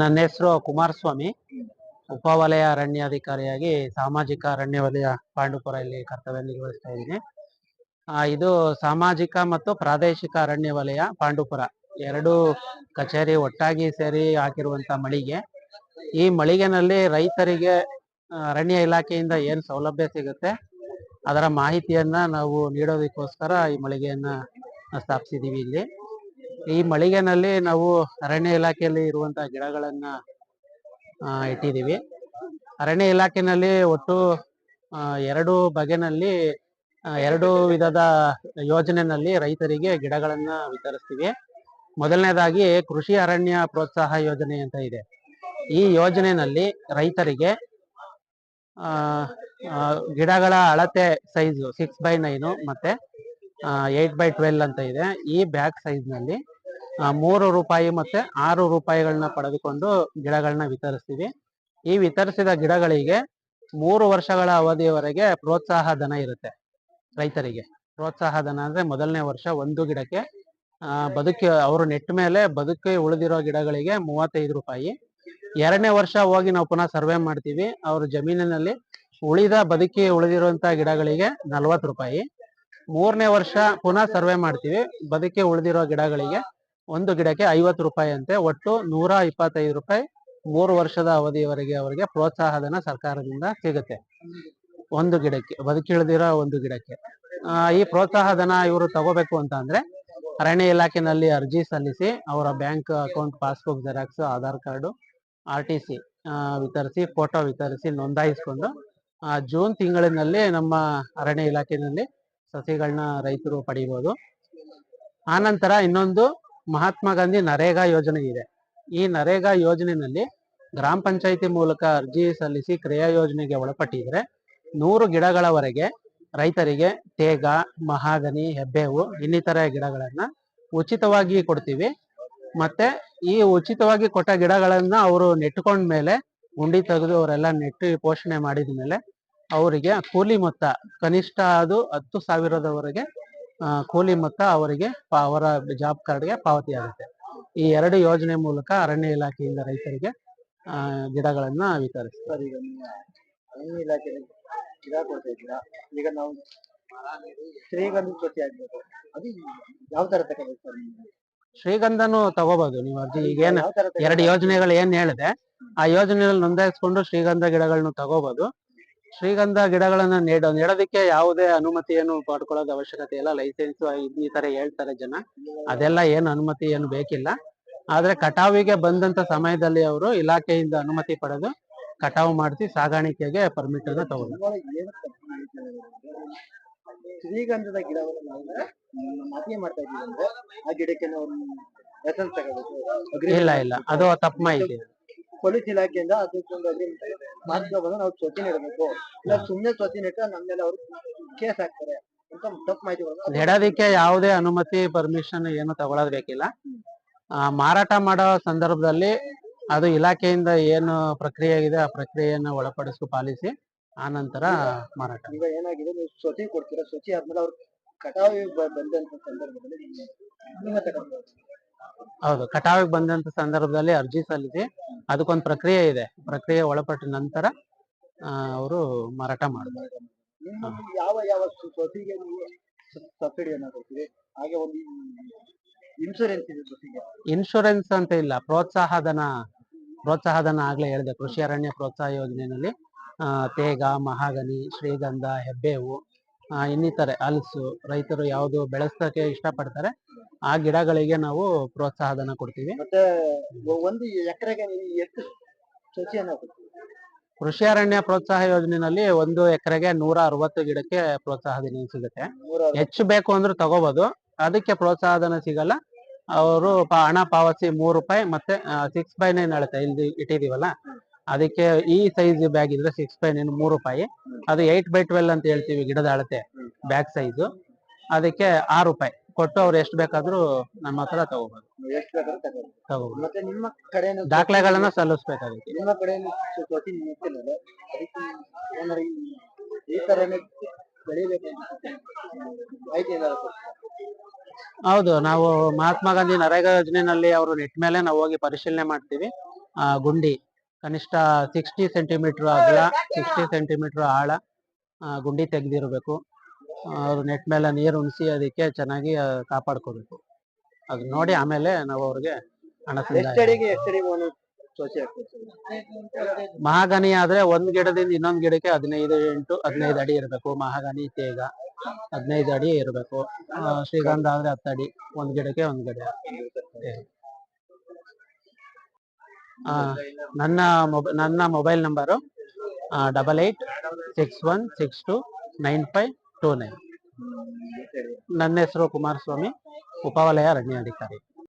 ನನ್ನ ಹೆಸರು ಕುಮಾರಸ್ವಾಮಿ. ಉಪವಲಯ ಅರಣ್ಯಾಧಿಕಾರಿಯಾಗಿ ಸಾಮಾಜಿಕ ಅರಣ್ಯ ವಲಯ ಪಾಂಡುಪುರ ಇಲ್ಲಿ ಕರ್ತವ್ಯ ನಿರ್ವಹಿಸ್ತಾ ಇದ್ದೀನಿ. ಇದು ಸಾಮಾಜಿಕ ಮತ್ತು ಪ್ರಾದೇಶಿಕ ಅರಣ್ಯ ವಲಯ ಪಾಂಡುಪುರ. ಎರಡು ಕಚೇರಿ ಒಟ್ಟಾಗಿ ಸೇರಿ ಹಾಕಿರುವಂತ ಮಳಿಗೆ. ಈ ಮಳಿಗೆನಲ್ಲಿ ರೈತರಿಗೆ ಅರಣ್ಯ ಇಲಾಖೆಯಿಂದ ಏನ್ ಸೌಲಭ್ಯ ಸಿಗುತ್ತೆ, ಅದರ ಮಾಹಿತಿಯನ್ನ ನಾವು ನೀಡೋದಕ್ಕೋಸ್ಕರ ಈ ಮಳಿಗೆಯನ್ನ ಸ್ಥಾಪಿಸಿದೀವಿ ಇಲ್ಲಿ. ಈ ಮಳಿಗೆನಲ್ಲಿ ನಾವು ಅರಣ್ಯ ಇಲಾಖೆಯಲ್ಲಿ ಇರುವಂತಹ ಗಿಡಗಳನ್ನ ಆ, ಇಟ್ಟಿದ್ದೀವಿ. ಅರಣ್ಯ ಇಲಾಖೆನಲ್ಲಿ ಒಟ್ಟು ಎರಡು ಬಗೆನಲ್ಲಿ ಎರಡು ವಿಧದ ಯೋಜನೆನಲ್ಲಿ ರೈತರಿಗೆ ಗಿಡಗಳನ್ನ ವಿತರಿಸ್ತೀವಿ. ಮೊದಲನೇದಾಗಿ ಕೃಷಿ ಅರಣ್ಯ ಪ್ರೋತ್ಸಾಹ ಯೋಜನೆ ಅಂತ ಇದೆ. ಈ ಯೋಜನೆಯಲ್ಲಿ ರೈತರಿಗೆ ಗಿಡಗಳ ಅಳತೆ ಸೈಜು ಸಿಕ್ಸ್ ಬೈ ನೈನು ಮತ್ತೆ ಏಟ್ ಬೈ ಟ್ವೆಲ್ ಅಂತ ಇದೆ. ಈ ಬ್ಯಾಗ್ ಸೈಜ್ನಲ್ಲಿ ಆ, ಮೂರು ರೂಪಾಯಿ ಮತ್ತೆ ಆರು ರೂಪಾಯಿಗಳನ್ನ ಪಡೆದುಕೊಂಡು ಗಿಡಗಳನ್ನ ವಿತರಿಸ್ತೀವಿ. ಈ ವಿತರಿಸಿದ ಗಿಡಗಳಿಗೆ ಮೂರು ವರ್ಷಗಳ ಅವಧಿಯವರೆಗೆ ಪ್ರೋತ್ಸಾಹ ಧನ ಇರುತ್ತೆ ರೈತರಿಗೆ. ಪ್ರೋತ್ಸಾಹ ಧನ ಅಂದ್ರೆ ಮೊದಲನೇ ವರ್ಷ ಒಂದು ಗಿಡಕ್ಕೆ ಬದುಕಿ ಅವರು ನೆಟ್ಟ ಮೇಲೆ ಬದುಕಿ ಉಳಿದಿರೋ ಗಿಡಗಳಿಗೆ ಮೂವತ್ತೈದು ರೂಪಾಯಿ. ಎರಡನೇ ವರ್ಷ ಹೋಗಿ ನಾವು ಪುನಃ ಸರ್ವೆ ಮಾಡ್ತೀವಿ. ಅವ್ರ ಜಮೀನಿನಲ್ಲಿ ಉಳಿದ ಬದುಕಿ ಉಳಿದಿರುವಂತ ಗಿಡಗಳಿಗೆ ನಲ್ವತ್ತು ರೂಪಾಯಿ. ಮೂರನೇ ವರ್ಷ ಪುನಃ ಸರ್ವೆ ಮಾಡ್ತೀವಿ. ಬದುಕಿ ಉಳಿದಿರೋ ಗಿಡಗಳಿಗೆ ಒಂದು ಗಿಡಕ್ಕೆ ಐವತ್ತು ರೂಪಾಯಿ ಅಂತೆ ಒಟ್ಟು ನೂರ ಇಪ್ಪತ್ತೈದು ರೂಪಾಯಿ ಮೂರು ವರ್ಷದ ಅವಧಿಯವರೆಗೆ ಅವರಿಗೆ ಪ್ರೋತ್ಸಾಹಧನ ಸರ್ಕಾರದಿಂದ ಸಿಗುತ್ತೆ. ಒಂದು ಗಿಡಕ್ಕೆ, ಬದುಕಿಳಿದಿರೋ ಒಂದು ಗಿಡಕ್ಕೆ. ಈ ಪ್ರೋತ್ಸಾಹ ಧನ ಇವರು ತಗೋಬೇಕು ಅಂತ ಅಂದ್ರೆ ಅರಣ್ಯ ಇಲಾಖೆನಲ್ಲಿ ಅರ್ಜಿ ಸಲ್ಲಿಸಿ, ಅವರ bank account, passbook, Xerox, Aadhaar card, R T C ವಿತರಿಸಿ, ಫೋಟೋ ವಿತರಿಸಿ ನೋಂದಾಯಿಸ್ಕೊಂಡು ಜೂನ್ ತಿಂಗಳಿನಲ್ಲಿ ನಮ್ಮ ಅರಣ್ಯ ಇಲಾಖೆನಲ್ಲಿ ಸಸಿಗಳನ್ನ ರೈತರು ಪಡಿಬೋದು. ಆನಂತರ ಇನ್ನೊಂದು ಮಹಾತ್ಮ ಗಾಂಧಿ ನರೇಗಾ ಯೋಜನೆ ಇದೆ. ಈ ನರೇಗಾ ಯೋಜನೆಯಲ್ಲಿ ಗ್ರಾಮ ಪಂಚಾಯಿತಿ ಮೂಲಕ ಅರ್ಜಿ ಸಲ್ಲಿಸಿ ಕ್ರಿಯಾ ಯೋಜನೆಗೆ ಒಳಪಟ್ಟಿದ್ರೆ ನೂರು ಗಿಡಗಳವರೆಗೆ ರೈತರಿಗೆ ತೇಗ, ಮಹಾಗನಿ, ಹೆಬ್ಬೇವು, ಇನ್ನಿತರ ಗಿಡಗಳನ್ನ ಉಚಿತವಾಗಿ ಕೊಡ್ತೀವಿ. ಮತ್ತೆ ಈ ಉಚಿತವಾಗಿ ಕೊಟ್ಟ ಗಿಡಗಳನ್ನ ಅವರು ನೆಟ್ಕೊಂಡ್ಮೇಲೆ ಗುಂಡಿ ತೆಗೆದು ಅವರೆಲ್ಲ ನೆಟ್ಟು ಪೋಷಣೆ ಮಾಡಿದ ಮೇಲೆ ಅವರಿಗೆ ಕೂಲಿ ಮೊತ್ತ ಕನಿಷ್ಠ ಅದು ಹತ್ತು ಸಾವಿರದವರೆಗೆ ಕೂಲಿ ಮೊತ್ತ ಅವರಿಗೆ ಅವರ ಜಾಬ್ ಕಾರ್ಡ್ಗೆ ಪಾವತಿ ಆಗುತ್ತೆ. ಈ ಎರಡು ಯೋಜನೆ ಮೂಲಕ ಅರಣ್ಯ ಇಲಾಖೆಯಿಂದ ರೈತರಿಗೆ ಆ, ಗಿಡಗಳನ್ನ ವಿತರಿಸ್ತಾರೆ ಅರಣ್ಯ ಇಲಾಖೆಯಲ್ಲಿ ಗಿಡ ಕೊಡ್ತಾ ಇದ್ದೀರಾ? ಈಗ ನಾವು ಶ್ರೀಗಂಧ ಜೊತೆ ಆಗ್ಬೇಕು. ಅದು ಯಾವ ತರ ತಗೋಬೇಕು ಸರ್ ಶ್ರೀಗಂಧನು ತಗೋಬಹುದು ನೀವು ಅರ್ಜಿ. ಈಗೇನು ಎರಡು ಯೋಜನೆಗಳು ಏನ್ ಹೇಳಿದೆ ಆ ಯೋಜನೆಯಲ್ಲಿ ನೋಂದಾಯಿಸ್ಕೊಂಡು ಶ್ರೀಗಂಧ ಗಿಡಗಳನ್ನು ತಗೋಬಹುದು ಶ್ರೀಗಂಧ ಗಿಡಗಳನ್ನ ನೆಡೋ ನೆಡೋದಕ್ಕೆ ಯಾವುದೇ ಅನುಮತಿಯನ್ನು ಪಡ್ಕೊಳ್ಳೋದು ಅವಶ್ಯಕತೆ ಇಲ್ಲ. ಲೈಸೆನ್ಸ್ ಈ ತರ ಹೇಳ್ತಾರೆ ಜನ. ಅದೆಲ್ಲ ಏನು ಅನುಮತಿ ಏನು ಬೇಕಿಲ್ಲ. ಆದ್ರೆ ಕಟಾವಿಗೆ ಬಂದಂತ ಸಮಯದಲ್ಲಿ ಅವರು ಇಲಾಖೆಯಿಂದ ಅನುಮತಿ ಪಡೆದು ಕಟಾವು ಮಾಡಿಸಿ ಸಾಗಾಣಿಕೆಗೆ ಪರ್ಮಿಟ್ ಅನ್ನ ಇದೆ ಶ್ರೀಗಂಧದ ಗಿಡವನ್ನು ಮಾಡ್ತಾ ಅಂದ್ರೆ ಆ ಗಿಡಕ್ಕೆ ನಾವು ಲೈಸೆನ್ಸ್ ತಗೋಬೇಕು. ಇಲ್ಲ ಇಲ್ಲ. ಅದು ತಪ್ಪು ಮಾಹಿತಿ. ಪೊಲೀಸ್ ಇಲಾಖೆಯಿಂದ ಅದಕ್ಕೊಂದು ಅಗ್ರಿಮೆಂಟ್ ಬಂದು ನಾವು ಸ್ವತಿ ನೆಡಬೇಕು. ಇಲ್ಲ ಸುಮ್ಮನೆ ಚೋತಿ ನೀಟ ನಮ್ಮ ಮೇಲೆ ಅವರು ಕೇಸ್ ಹಾಕ್ತಾರೆ ಅಂತ ತಪ್ಪು ಮಾಹಿತಿ. ನೆಡೋದಿಕ್ಕೆ ಯಾವುದೇ ಅನುಮತಿ ಪರ್ಮಿಷನ್ ಏನು ತಗೊಳ್ಳೋದ್ ಬೇಕಿಲ್ಲ. ಆ, ಮಾರಾಟ ಮಾಡೋ ಸಂದರ್ಭದಲ್ಲಿ ಅದು ಇಲಾಖೆಯಿಂದ ಏನು ಪ್ರಕ್ರಿಯೆ ಆಗಿದೆ ಆ ಪ್ರಕ್ರಿಯೆಯನ್ನು ಒಳಪಡಿಸಿ ಪಾಲಿಸಿ ಆ ನಂತರ ಮಾರಾಟ. ಈಗ ಏನಾಗಿದೆ ನೀವು ಸ್ವತಿ ಕೊಡ್ತೀರಾ? ಸ್ವತಿ ಆದ್ಮೇಲೆ ಅವ್ರು ಕಟಾವಿ ಬಂದಂತ ಸಂದರ್ಭದಲ್ಲಿ ನಿಮ್ಮ ತಗೊಂಡು ಹೌದು ಕಟಾವಿಗೆ ಬಂದಂತ ಸಂದರ್ಭದಲ್ಲಿ ಅರ್ಜಿ ಸಲ್ಲಿಸಿ ಅದಕ್ಕೊಂದು ಪ್ರಕ್ರಿಯೆ ಇದೆ. ಪ್ರಕ್ರಿಯೆ ಒಳಪಟ್ಟ ನಂತರ ಅವರು ಮಾರಾಟ ಮಾಡ್ತಾರೆ ಯಾವ ಯಾವ ಸಬ್ಸಿಡಿ ಹಾಗೆ ಒಂದು ಇನ್ಸೂರೆನ್ಸ್ ಇದೆ ಜೊತೆಗೆ ಇನ್ಶೂರೆನ್ಸ್ ಅಂತ ಇಲ್ಲ ಪ್ರೋತ್ಸಾಹಧನ ಪ್ರೋತ್ಸಾಹಧನ ಆಗ್ಲೇ ಹೇಳಿದೆ. ಕೃಷಿ ಅರಣ್ಯ ಪ್ರೋತ್ಸಾಹ ಯೋಜನೆಯಲ್ಲಿ ತೇಗ ಮಹಾಗನಿ ಶ್ರೀಗಂಧ ಹೆಬ್ಬೇವು ಇನ್ನಿತರೆ ಹಲಸು ರೈತರು ಯಾವುದು ಬೆಳೆಸೋಕೆ ಇಷ್ಟಪಡ್ತಾರೆ ಆ ಗಿಡಗಳಿಗೆ ನಾವು ಪ್ರೋತ್ಸಾಹಧನ ಕೊಡ್ತೀವಿ. ಮತ್ತೆ ಒಂದು ಎಕರೆಗೆ ಎಷ್ಟು ಸಸಿಯನ್ನ ಕೃಷಿ ಅರಣ್ಯ ಪ್ರೋತ್ಸಾಹ ಯೋಜನೆಯಲ್ಲಿ ಒಂದು ಎಕರೆಗೆ ನೂರ ಅರವತ್ತು ಗಿಡಕ್ಕೆ ಪ್ರೋತ್ಸಾಹ ಧನ ಸಿಗುತ್ತೆ ಹೆಚ್ಚು ಬೇಕು ಅಂದ್ರೆ ತಗೋಬಹುದು ಅದಕ್ಕೆ ಪ್ರೋತ್ಸಾಹ ಧನ ಸಿಗಲ್ಲ. ಅವರು ಹಣ ಪಾವತಿ ಮೂರು ರೂಪಾಯಿ ಮತ್ತೆ ಸಿಕ್ಸ್ ಬೈ ನೈನ್ ಅಳತೆ ಇಲ್ಲಿ ಇಟ್ಟಿದೀವಲ್ಲ? ಅದಕ್ಕೆ ಈ ಸೈಜ್ ಬ್ಯಾಗ್ ಇದ್ರೆ ಸಿಕ್ಸ್ ಬೈ ನೈನ್ ಮೂರು ರೂಪಾಯಿ ಅದು ಏಟ್ ಬೈ ಟ್ವೆಲ್ ಅಂತ ಹೇಳ್ತೀವಿ ಗಿಡದ ಅಳತೆ ಬ್ಯಾಗ್ ಸೈಜ್ ಅದಕ್ಕೆ ಆರು ರೂಪಾಯಿ ಕೊಟ್ಟು ಅವ್ರು ಎಷ್ಟು ಬೇಕಾದ್ರೂ ನಮ್ಮ ಹತ್ರ ತಗೋಬಹುದು ತಗೋಬಹುದು ಮತ್ತೆ ನಿಮ್ಮ ಕಡೆ ದಾಖಲೆಗಳನ್ನ ಸಲ್ಲಿಸ್ಬೇಕಾಗುತ್ತೆ. ನಿಮ್ಮ ಅದಕ್ಕೆ ಏನಾರ ಈ- ಕೊಡ್ತೀರಾ? ಹೌದು ನಾವು ಮಹಾತ್ಮ ಗಾಂಧಿ ನರೇಗಾ ಯೋಜನೆನಲ್ಲಿ ಅವರು ನೆಟ್ ಮೇಲೆ ನಾವು ಹೋಗಿ ಪರಿಶೀಲನೆ ಮಾಡ್ತೀವಿ. ಆ, ಗುಂಡಿ. ಕನಿಷ್ಠ ಸಿಕ್ಸ್ಟಿ ಸೆಂಟಿಮೀಟರ್ ಅಗಲ ಸಿಕ್ಸ್ಟಿ ಸೆಂಟಿಮೀಟರ್ ಆಳ ಗುಂಡಿ ತೆಗೆದಿರಬೇಕು. ಅವ್ರ ನೆಟ್ ಮೇಲೆ ನೀರು ಉಣಿಸಿ ಅದಕ್ಕೆ ಚೆನ್ನಾಗಿ ಕಾಪಾಡ್ಕೋಬೇಕು. ಅದು ನೋಡಿ ಆಮೇಲೆ ನಾವು ಅವ್ರಿಗೆ ಹಣ ಮಹಾಗನಿ ಆದ್ರೆ ಒಂದ್ ಗಿಡದಿಂದ ಇನ್ನೊಂದ್ ಗಿಡಕ್ಕೆ ಹದಿನೈದು ಎಂಟು ಹದಿನೈದು ಅಡಿ ಇರಬೇಕು. ಮಹಾಗನಿ ತೇಗ ಹದಿನೈದು ಅಡಿ ಇರಬೇಕು. ಶ್ರೀಗಂಧ ಆದ್ರೆ ಹತ್ತು ಅಡಿ ಒಂದ್ ಗಿಡಕ್ಕೆ ಒಂದ್ ಗಿಡ. ನನ್ನ ಮೊಬ, ನನ್ನ mobile number double eight six one six two nine five two nine. ನನ್ನ ಹೆಸರು ಕುಮಾರಸ್ವಾಮಿ ಉಪವಲಯ ಅರಣ್ಯಾಧಿಕಾರಿ.